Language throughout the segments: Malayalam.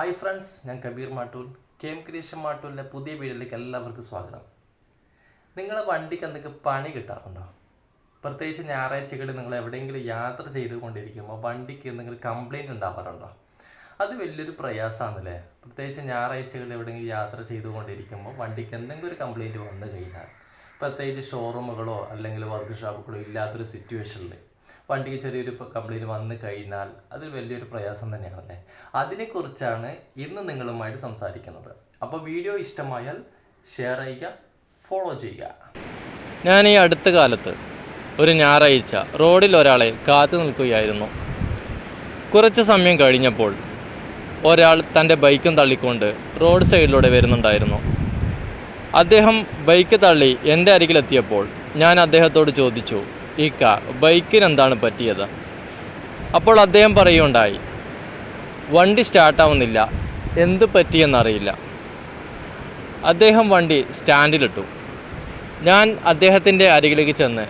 ഹായ് ഫ്രണ്ട്സ് ഞാൻ Kabir Mattool. K M creation മാട്ടൂലിന്റെ പുതിയ വീഡിയോയിലേക്ക് എല്ലാവർക്കും സ്വാഗതം. നിങ്ങളെ വണ്ടിക്ക് എന്തൊക്കെ പണി കിട്ടാറുണ്ടോ? പ്രത്യേകിച്ച് ഞായറാഴ്ചകളിൽ നിങ്ങൾ എവിടെയെങ്കിലും യാത്ര ചെയ്തുകൊണ്ടിരിക്കുമ്പോൾ വണ്ടിക്ക് എന്തെങ്കിലും കംപ്ലൈന്റ് ഉണ്ടാവാറുണ്ടോ? അത് വലിയൊരു പ്രയാസമാണല്ലേ? പ്രത്യേകിച്ച് ഞായറാഴ്ചകളിൽ എവിടെയെങ്കിലും യാത്ര ചെയ്തുകൊണ്ടിരിക്കുമ്പോൾ വണ്ടിക്ക് എന്തെങ്കിലും ഒരു കംപ്ലൈന്റ് വന്നു കഴിഞ്ഞാൽ പ്രത്യേകിച്ച് ഷോറൂമുകളോ അല്ലെങ്കിൽ വർക്ക് ഷോപ്പുകളോ ഇല്ലാത്തൊരു സിറ്റുവേഷനിൽ വണ്ടിക്ക് ചെറിയൊരു കംപ്ലൈന്റ് വന്നു കഴിഞ്ഞാൽ അത് വലിയൊരു പ്രയാസം തന്നെയാണല്ലേ? അതിനെക്കുറിച്ചാണ് ഇന്ന് നിങ്ങളുമായിട്ട് സംസാരിക്കുന്നത്. അപ്പോൾ വീഡിയോ ഇഷ്ടമായാൽ ഷെയർ ചെയ്യുക ഫോളോ ചെയ്യുക. ഞാൻ ഈ അടുത്ത കാലത്ത് ഒരു ഞായറാഴ്ച റോഡിൽ ഒരാളെ കാത്തു നിൽക്കുകയായിരുന്നു. കുറച്ച് സമയം കഴിഞ്ഞപ്പോൾ ഒരാൾ തന്റെ ബൈക്കും തള്ളിക്കൊണ്ട് റോഡ് സൈഡിലൂടെ വരുന്നുണ്ടായിരുന്നു. അദ്ദേഹം ബൈക്ക് തള്ളി എന്റെ അരികിലെത്തിയപ്പോൾ ഞാൻ അദ്ദേഹത്തോട് ചോദിച്ചു ഇക്ക ബൈക്കിന് എന്താണ് പറ്റിയത്? അപ്പോൾ അദ്ദേഹം പറയുകയുണ്ടായി വണ്ടി സ്റ്റാർട്ടാവുന്നില്ല. എന്ത് പറ്റിയെന്നറിയില്ല. അദ്ദേഹം വണ്ടി സ്റ്റാൻഡിലിട്ടു. ഞാൻ അദ്ദേഹത്തിന്റെ അരികിലേക്ക് ചെന്ന്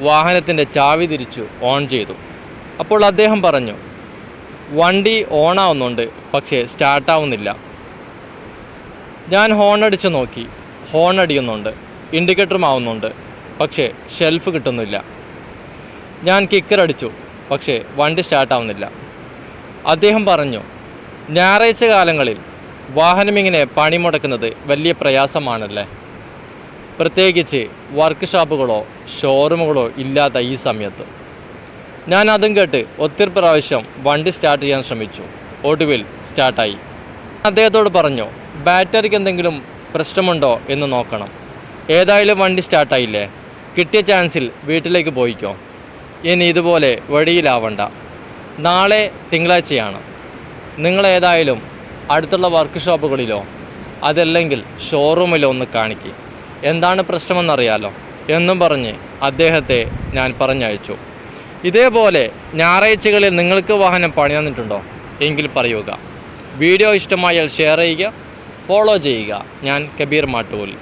വാഹനത്തിന്റെ ചാവി തിരിച്ചു ഓൺ ചെയ്തു. അപ്പോൾ അദ്ദേഹം പറഞ്ഞു വണ്ടി ഓണാവുന്നുണ്ട് പക്ഷേ സ്റ്റാർട്ടാവുന്നില്ല. ഞാൻ ഹോൺ അടിച്ചു നോക്കി. ഹോൺ അടിയുന്നുണ്ട് ഇൻഡിക്കേറ്ററും ആവുന്നുണ്ട്. പക്ഷേ ഷെൽഫ് കിട്ടുന്നില്ല. ഞാൻ കിക്കർ അടിച്ചു പക്ഷേ വണ്ടി സ്റ്റാർട്ടാവുന്നില്ല അദ്ദേഹം പറഞ്ഞു ഞായറാഴ്ച കാലങ്ങളിൽ വാഹനമിങ്ങനെ പണി മുടക്കുന്നത് വലിയ പ്രയാസമാണല്ലേ? പ്രത്യേകിച്ച് വർക്ക് ഷോപ്പുകളോ ഷോറൂമുകളോ ഇല്ലാത്ത ഈ സമയത്ത്. ഞാൻ അതും കേട്ട് ഒത്തിരി പ്രാവശ്യം വണ്ടി സ്റ്റാർട്ട് ചെയ്യാൻ ശ്രമിച്ചു. ഒടുവിൽ സ്റ്റാർട്ടായി അദ്ദേഹത്തോട് പറഞ്ഞു ബാറ്ററിക്ക് എന്തെങ്കിലും പ്രശ്നമുണ്ടോ എന്ന് നോക്കണം. ഏതായാലും വണ്ടി സ്റ്റാർട്ടായില്ലേ കിട്ടിയ ചാൻസിൽ വീട്ടിലേക്ക് പോയിക്കോ. ഇനി ഇതുപോലെ വഴിയിലാവണ്ട. നാളെ തിങ്കളാഴ്ചയാണ്. നിങ്ങൾ ഏതായാലും അടുത്തുള്ള വർക്ക് ഷോപ്പുകളിലോ അതല്ലെങ്കിൽ ഷോറൂമിലോ ഒന്ന് കാണിക്കുക എന്താണ് പ്രശ്നമെന്നറിയാലോ എന്നും പറഞ്ഞ് അദ്ദേഹത്തെ ഞാൻ പറഞ്ഞയച്ചു. ഇതേപോലെ ഞായറാഴ്ചകളിൽ നിങ്ങൾക്ക് വാഹനം പണി തന്നിട്ടുണ്ടോ എങ്കിൽ പറയുക. വീഡിയോ ഇഷ്ടമായാൽ ഷെയർ ചെയ്യുക ഫോളോ ചെയ്യുക. ഞാൻ കബീർ മാട്ടൂൽ.